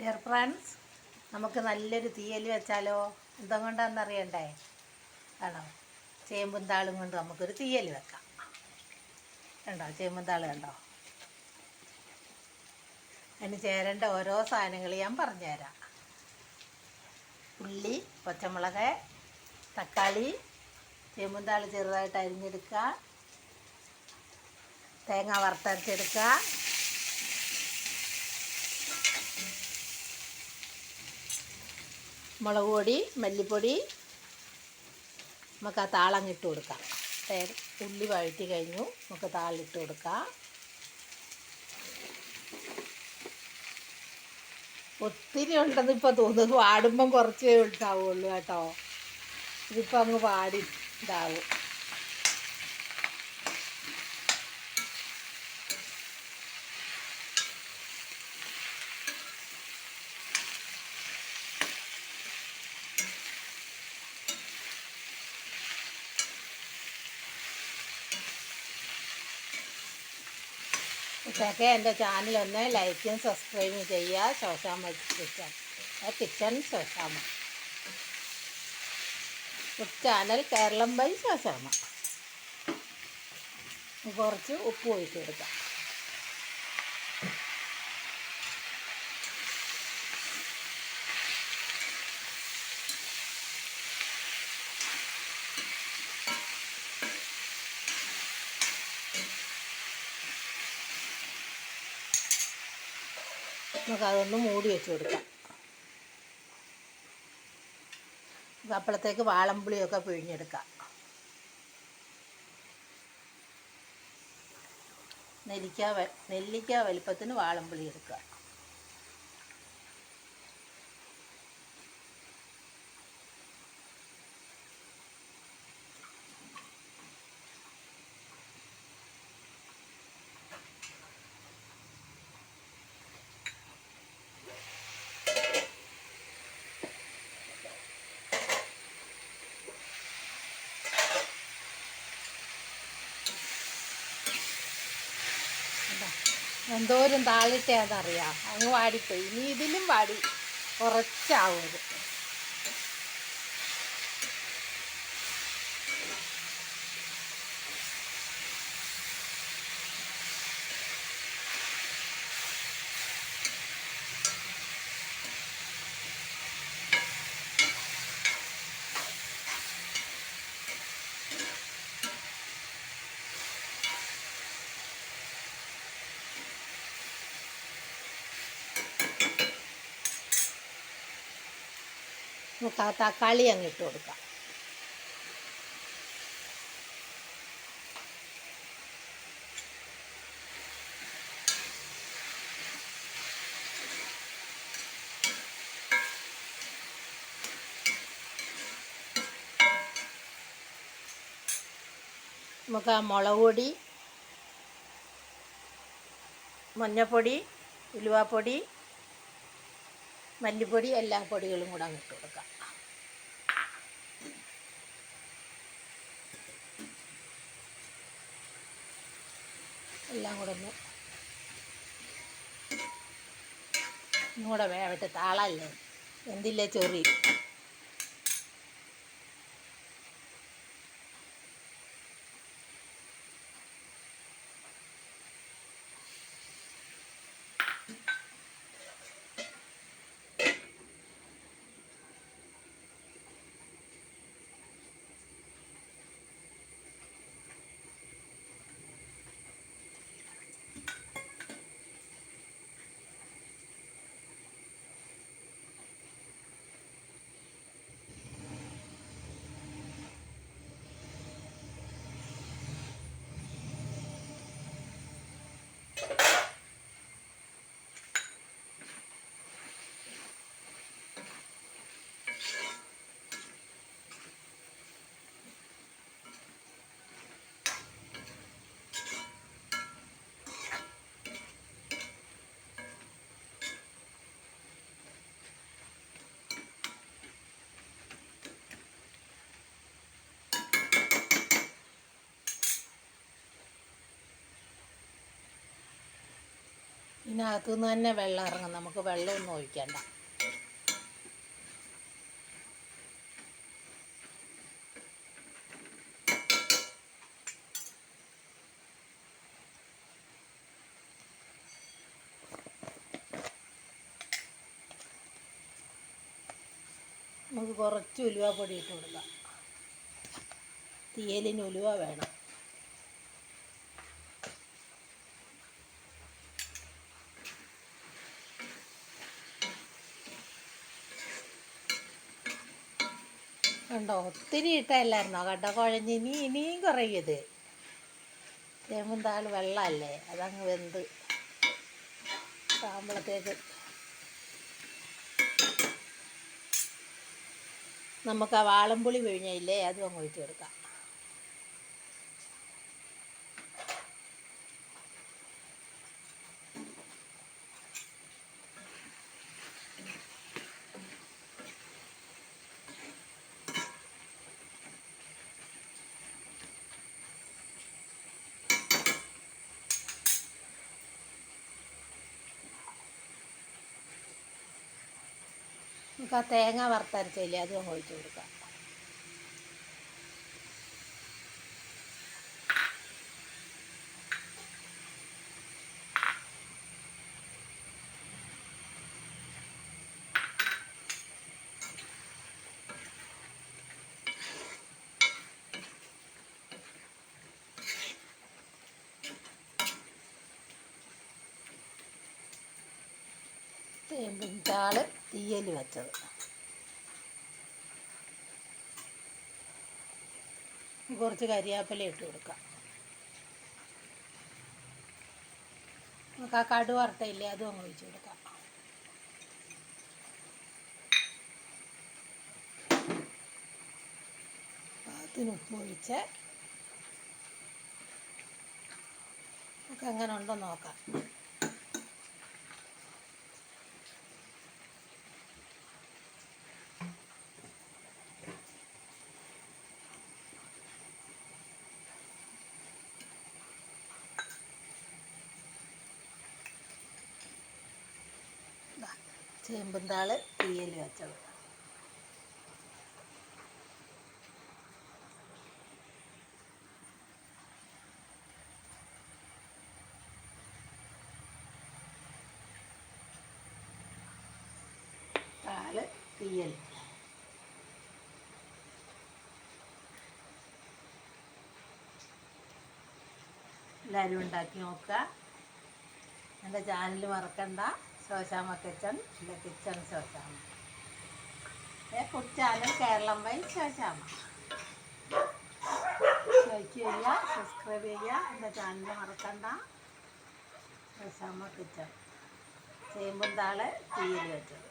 Dear friends നമുക്ക് നല്ലൊരു തീയൽ വെച്ചാലോ? എന്തും കൊണ്ടാണെന്നറിയണ്ടേ ആണോ? ചേമ്പും താളും കൊണ്ട് നമുക്കൊരു തീയൽ വെക്കാം. കണ്ടോ? ചേമ്പും താൾ കണ്ടോ? അതിന് ചേരേണ്ട ഓരോ സാധനങ്ങൾ ഞാൻ പറഞ്ഞുതരാം. ഉള്ളി പച്ചമുളക് തക്കാളി ചേമ്പും താൾ ചെറുതായിട്ട് അരിഞ്ഞെടുക്കുക. തേങ്ങ വറുത്തരച്ചെടുക്കുക. മുളക് പൊടി മല്ലിപ്പൊടി നമുക്ക് ആ താളങ്ങിട്ട് കൊടുക്കാം. ഉള്ളി വഴറ്റി കഴിഞ്ഞു. നമുക്ക് താളിട്ട് കൊടുക്കാം. ഒത്തിരി ഉണ്ടെന്ന് ഇപ്പോൾ തോന്നുന്നു. വാടുമ്പം കുറച്ചേ ഉണ്ടാവുള്ളൂ കേട്ടോ. ഇതിപ്പോൾ അങ്ങ് വാടി ഇതാവും. ഇതൊക്കെ എന്റെ ചാനലൊന്ന് ലൈക്കും സബ്സ്ക്രൈബും ചെയ്യുക. Shoshamma kitchen kitchen Shoshamma channel Keralam by Shoshamma കുറച്ച് ഉപ്പ് ഒഴിച്ച് നമുക്ക് അതൊന്ന് മൂടി വെച്ച് കൊടുക്കാം. അപ്പോഴത്തേക്ക് വാളംപുളിയൊക്കെ പിഴിഞ്ഞെടുക്കാം. നെല്ലിക്ക നെല്ലിക്ക വലിപ്പത്തിന് വാളമ്പുളി എടുക്കുക. എന്തോരം താളിട്ടേതറിയാം അങ്ങ് വാടിപ്പോയി. ഇനി ഇതിലും വാടി. കുറച്ചാവും നമുക്ക് ആ തക്കാളി അങ്ങ് ഇട്ട് കൊടുക്കാം. നമുക്ക് ആ മുളക് പൊടി മഞ്ഞൾപ്പൊടി ഉലുവാപ്പൊടി മല്ലിപ്പൊടി എല്ലാ പൊടികളും കൂടെ അങ്ങ് ഇട്ട് കൊടുക്കാം. എല്ലാം കൂടെ ഒന്ന് ഇങ്ങോട്ട് വേവട്ടെ താളല്ലേ? എന്തില്ലേ ചൊറി? ഇതിനകത്തുനിന്ന് തന്നെ വെള്ളം ഇറങ്ങും. നമുക്ക് വെള്ളമൊന്നും ഒഴിക്കണ്ട. നമുക്ക് കുറച്ച് ഉലുവ പൊടി ഇട്ട് കൊടുക്കാം. തീയലിന് ഉലുവ വേണം. കണ്ടോ? ഒത്തിരി ഇട്ടല്ലായിരുന്നോ കണ്ടോ? കുഴഞ്ഞ് ഇനി ഇനിയും കുറയത്. ചേമ്പുന്താൾ വെള്ളമല്ലേ? അതങ്ങ് വെന്ത് സാമ്പളത്തേക്ക് നമുക്ക് ആ വാളംപുളി പിഴിഞ്ഞില്ലേ അതും അങ്ങ് ഒഴിച്ച് കൊടുക്കാം. നമുക്ക് ആ തേങ്ങ വറുത്തരച്ചില്ലേ അതും ഒഴിച്ച് കൊടുക്കാം. ചേമ്പും ചാൾ തീയൽ വെച്ചത്. കുറച്ച് കരിയാപ്പില ഇട്ട് കൊടുക്കാം. നമുക്ക് ആ കടു വറുത്തയില്ലേ അതും അങ്ങ് ഒഴിച്ചു കൊടുക്കാം. പാകത്തിന് ഉപ്പ് ഒഴിച്ച് നമുക്ക് എങ്ങനെ ഉണ്ടോ നോക്കാം. ചേമ്പും താൾ തീയൽ വെച്ചത്. എല്ലാവരും ഉണ്ടാക്കി നോക്കുക. എന്റെ ചാനൽ മറക്കണ്ട. ശോശാമ കിച്ചൺ എന്റെ കിച്ചൺ ശോശാമ കുടിച്ചാലും കേരളം വൈ ശോശാമ ലൈക്ക് ചെയ്യുക സബ്സ്ക്രൈബ് ചെയ്യുക എന്റെ ചാനൽ മറക്കണ്ട. ശോശാമ കിച്ചൺ. ചേമ്പും താൾ തീയിൽ വെച്ചത്